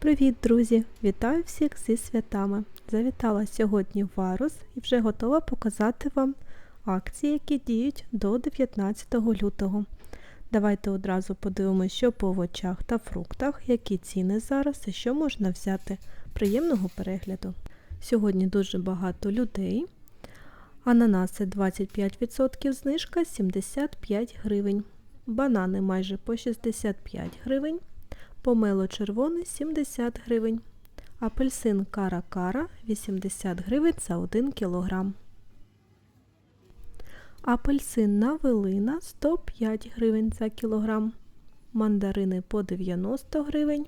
Привіт, друзі! Вітаю всіх зі святами! Завітала сьогодні Варус і вже готова показати вам акції, які діють до 19 лютого. Давайте одразу подивимося, що по овочах та фруктах, які ціни зараз і що можна взяти. Приємного перегляду! Сьогодні дуже багато людей. Ананаси 25% знижка 75 гривень. Банани майже по 65 гривень. Помело червоне 70 гривень. Апельсин кара-кара 80 гривень за 1 кг. Апельсин навелина 105 гривень за кілограм. Мандарини по 90 гривень.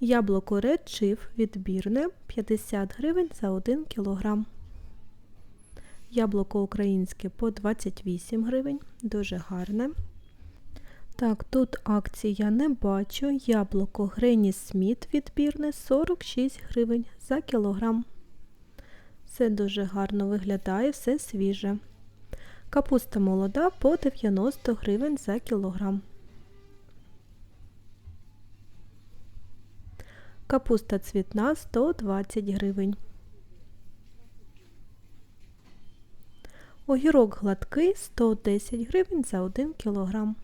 Яблуко Red Chief відбірне 50 гривень за 1 кг. Яблуко українське по 28 гривень. Дуже гарне. Так, тут акції я не бачу. Яблуко Грені Сміт відбірне 46 гривень за кілограм. Все дуже гарно виглядає, все свіже. Капуста молода по 90 гривень за кілограм. Капуста цвітна 120 гривень. Огірок гладкий 110 гривень за 1 кілограм.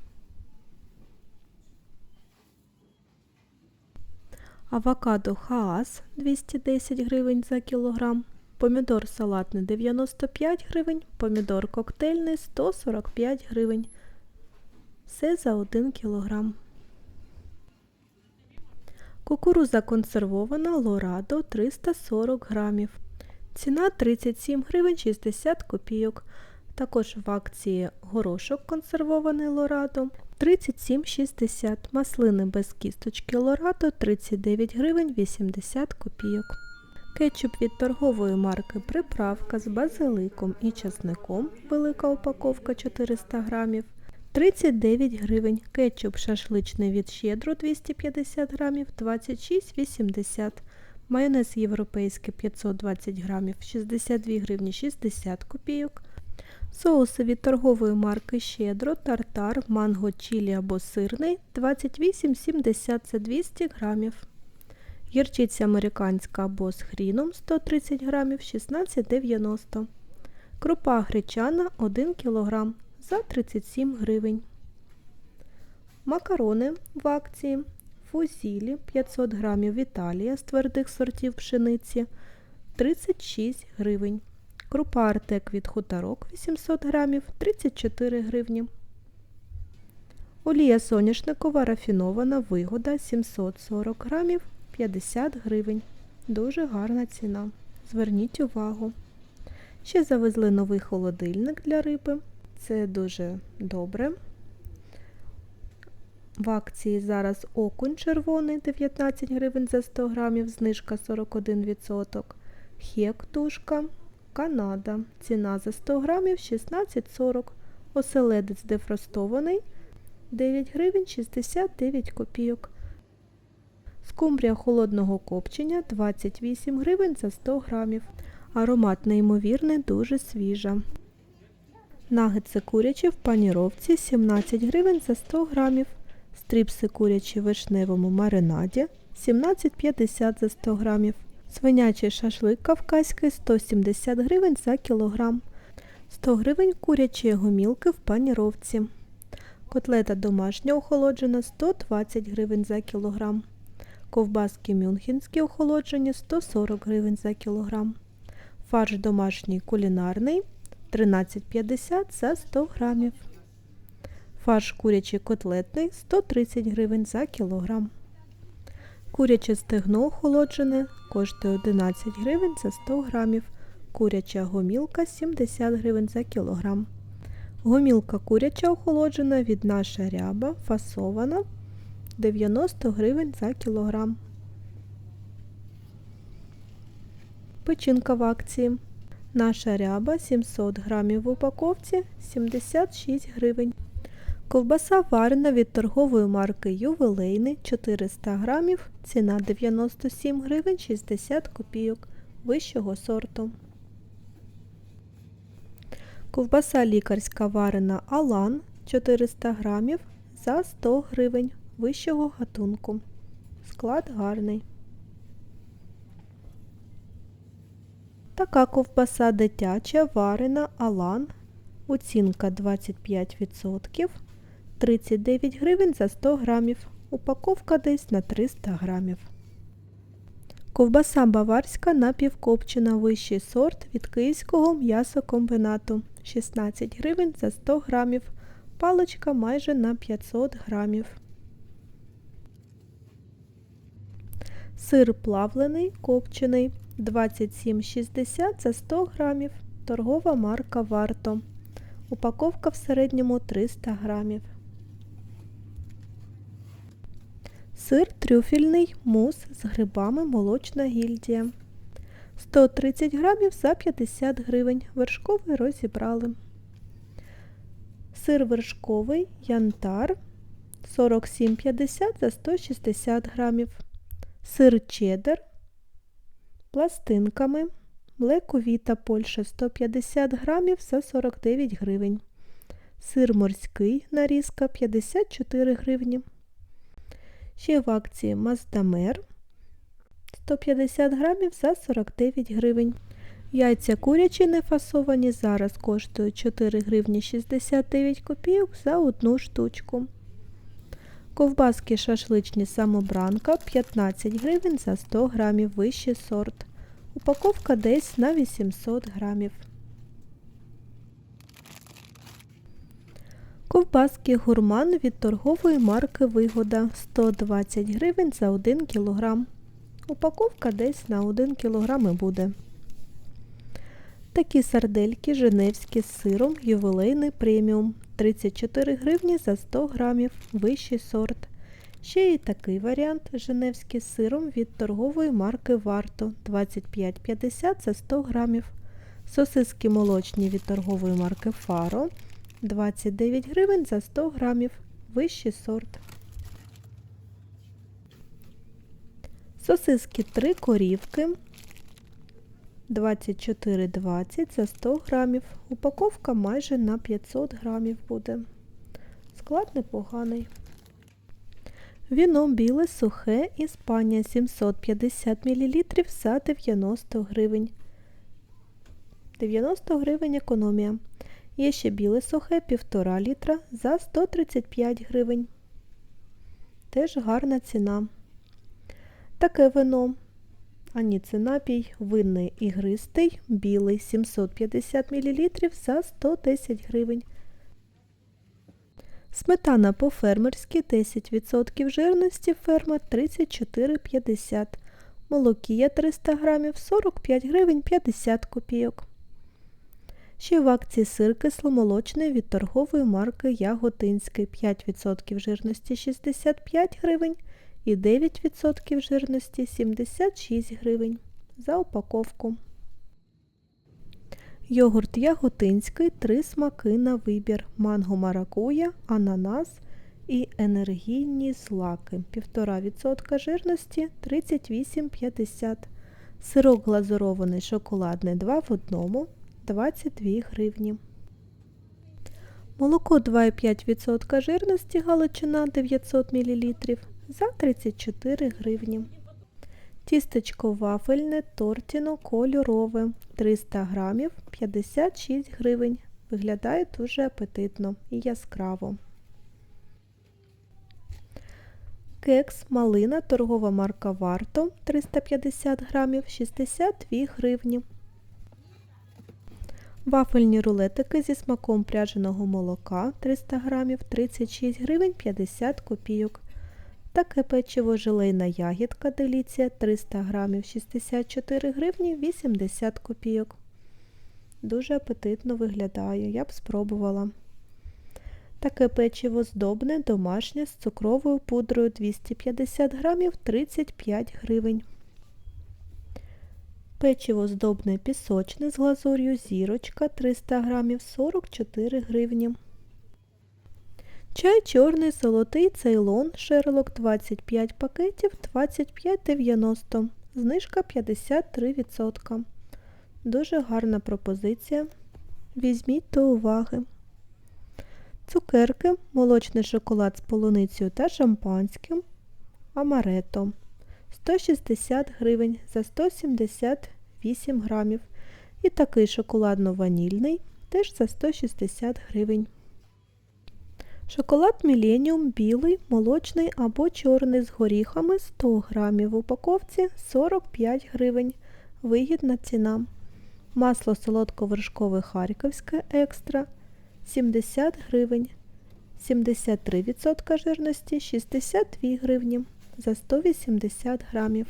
Авокадо Хаас 210 гривень за кілограм. Помідор салатний 95 гривень, помідор коктейльний 145 гривень. Все за 1 кілограм. Кукуруза консервована Лорадо 340 грамів. Ціна 37 гривень 60 копійок. Також в акції горошок консервований Лорадо 37,60. Маслини без кісточки Лорадо 39 гривень 80 копійок. Кетчуп від торгової марки Приправка з базиликом і часником, велика упаковка 400 грамів, 39 гривень. Кетчуп шашличний від щедро 250 грамів, 26,80 Майонез європейський 520 грамів, 62 гривні 60 копійок. Соуси від торгової марки Щедро, тартар, манго, чілі або сирний 28,70 це 200 грамів. Гірчиця американська або з хріном 130 грамів 16,90 Крупа гречана 1 кг за 37 гривень. Макарони в акції. Фузілі 500 грамів Італія з твердих сортів пшениці 36 гривень. Крупа Артек від хуторок 800 грамів 34 гривні. Олія соняшникова рафінована вигода 740 грамів 50 гривень. Дуже гарна ціна. Зверніть увагу. Ще завезли новий холодильник для риби. Це дуже добре. В акції зараз окунь червоний 19 гривень за 100 грамів, знижка 41%. Хек тушка Канада. Ціна за 100 грамів 16,40. Оселедець дефростований 9 гривень 69 копійок. Скумбрія холодного копчення 28 гривень за 100 грамів. Аромат неймовірний, дуже свіжа. Нагетси курячі в паніровці 17 гривень за 100 грамів. Стріпси курячі в вишневому маринаді 17,50 за 100 грамів. Свинячий шашлик кавказький 170 гривень за кілограм. 100 гривень курячі гомілки в паніровці. Котлета домашня охолоджена 120 гривень за кілограм. Ковбаски мюнхенські охолоджені 140 гривень за кілограм. Фарш домашній кулінарний 13,50 за 100 грамів. Фарш курячий котлетний 130 гривень за кілограм. Куряче стегно охолоджене коштує 11 гривень за 100 грамів. Куряча гомілка 70 гривень за кілограм. Гомілка куряча охолоджена від наша ряба фасована 90 гривень за кілограм. Печінка в акції. Наша ряба 700 грамів в упаковці 76 гривень. Ковбаса варена від торгової марки Ювелейний 400 грамів, ціна 97 гривень 60 копійок вищого сорту. Ковбаса лікарська варена Алан 400 грамів за 100 гривень вищого гатунку. Склад гарний. Така ковбаса дитяча, варена, алан. Оцінка 25%. 39 гривень за 100 грамів. Упаковка десь на 300 грамів. Ковбаса баварська напівкопчена вищий сорт від київського м'ясокомбінату. 16 гривень за 100 грамів. Паличка майже на 500 грамів. Сир плавлений, копчений 27,60 за 100 грамів. Торгова марка Варто. Упаковка в середньому 300 грамів. Сир трюфельний мус з грибами молочна гільдія. 130 грамів за 50 гривень. Вершковий розібрали. Сир вершковий янтар 47,50 за 160 грамів. Сир чеддер пластинками. Млековіта Польща 150 грамів за 49 гривень. Сир морський нарізка 54 гривні. Ще в акції Маздамер 150 грамів за 49 гривень. Яйця курячі нефасовані зараз коштують 4 гривні 69 копійок за одну штучку. Ковбаски шашличні самобранка 15 гривень за 100 грамів вищий сорт. Упаковка десь на 800 грамів. Ковбаски гурман від торгової марки Вигода 120 гривень за 1 кг. Упаковка десь на 1 кг буде. Такі сардельки женевські з сиром ювілейний преміум 34 гривні за 100 грамів, вищий сорт. Ще і такий варіант женевський з сиром від торгової марки Варто 25,50 за 100 грамів. Сосиски молочні від торгової марки Фаро 29 гривень за 100 грамів, вищий сорт. Сосиски 3 корівки 24,20 за 100 грамів. Упаковка майже на 500 грамів буде. Склад непоганий. Віно біле сухе Іспанія 750 мл за 90 гривень. 90 гривень економія. Є ще біле сухе 1,5 літра за 135 гривень. Теж гарна ціна. Таке вино. А ні, це напій винний ігристий, білий 750 мл за 110 гривень. Сметана по-фермерськи 10% жирності фермер 34,50 Молокія 300 грамів 45 гривень 50 копійок. Ще в акції сир кисломолочний від торгової марки Яготинський 5% жирності 65 гривень і 9% жирності 76 гривень за упаковку. Йогурт яготинський, 3 смаки на вибір. Манго маракуя, ананас і енергійні злаки. 1,5% жирності 38,50 Сирок глазурований шоколадний 2 в 1 22 гривні. Молоко 2,5% жирності Галичина 900 мл за 34 гривні. Тістечко вафельне тортіно кольорове 300 грамів 56 гривень. Виглядає дуже апетитно і яскраво. Кекс малина торгова марка Варто 350 грамів 62 гривні. Вафельні рулетики зі смаком пряженого молока 300 грамів 36 гривень 50 копійок. Таке печиво желейна ягідка деліція 300 грамів 64 гривні 80 копійок. Дуже апетитно виглядає, я б спробувала. Таке печиво здобне, домашнє з цукровою пудрою 250 грамів 35 гривень. Печиво здобне пісочне з глазур'ю зірочка 300 грамів 44 гривні. Чай чорний золотий цейлон шерлок 25 пакетів 25,90. Знижка 53%. Дуже гарна пропозиція. Візьміть до уваги. Цукерки, молочний шоколад з полуницею та шампанським. амарето 160 гривень за 178 грамів. І такий шоколадно-ванільний теж за 160 гривень. Шоколад Міленіум білий, молочний або чорний з горіхами 100 грамів в упаковці 45 гривень. Вигідна ціна. Масло солодковершкове Харківське екстра 70 гривень. 73% жирності 62 гривні за 180 грамів.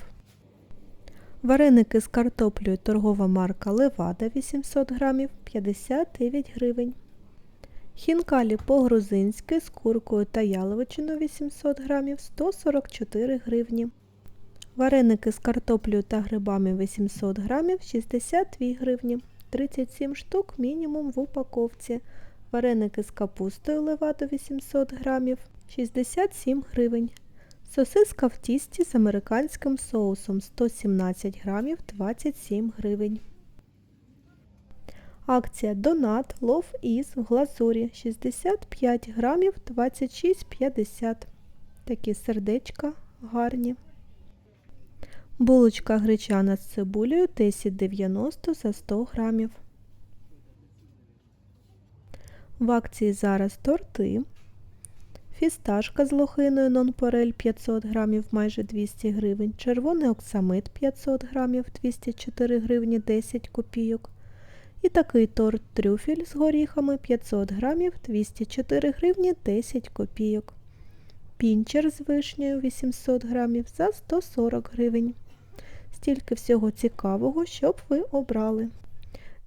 Вареники з картоплею торгова марка Левада 800 грамів 59 гривень. Хінкалі по-грузинськи з куркою та яловичиною 800 грамів 144 гривні. Вареники з картоплею та грибами 800 грамів 62 гривні. 37 штук мінімум в упаковці. Вареники з капустою левадо 800 грамів 67 гривень. Сосиска в тісті з американським соусом 117 грамів 27 гривень. Акція Донат Лов Із в глазурі 65 грамів 26,50. Такі сердечка гарні. Булочка гречана з цибулею 10,90 за 100 грамів. В акції зараз торти. Фісташка з лохиною нонпорель 500 грамів майже 200 гривень. Червоний оксамит 500 грамів 204 гривні 10 копійок. І такий торт трюфель з горіхами 500 грамів 204 гривні 10 копійок. Пінчер з вишнею 800 грамів за 140 гривень. Стільки всього цікавого, щоб ви обрали.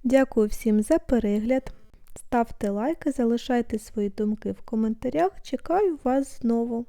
Дякую всім за перегляд. Ставте лайки, залишайте свої думки в коментарях. Чекаю вас знову.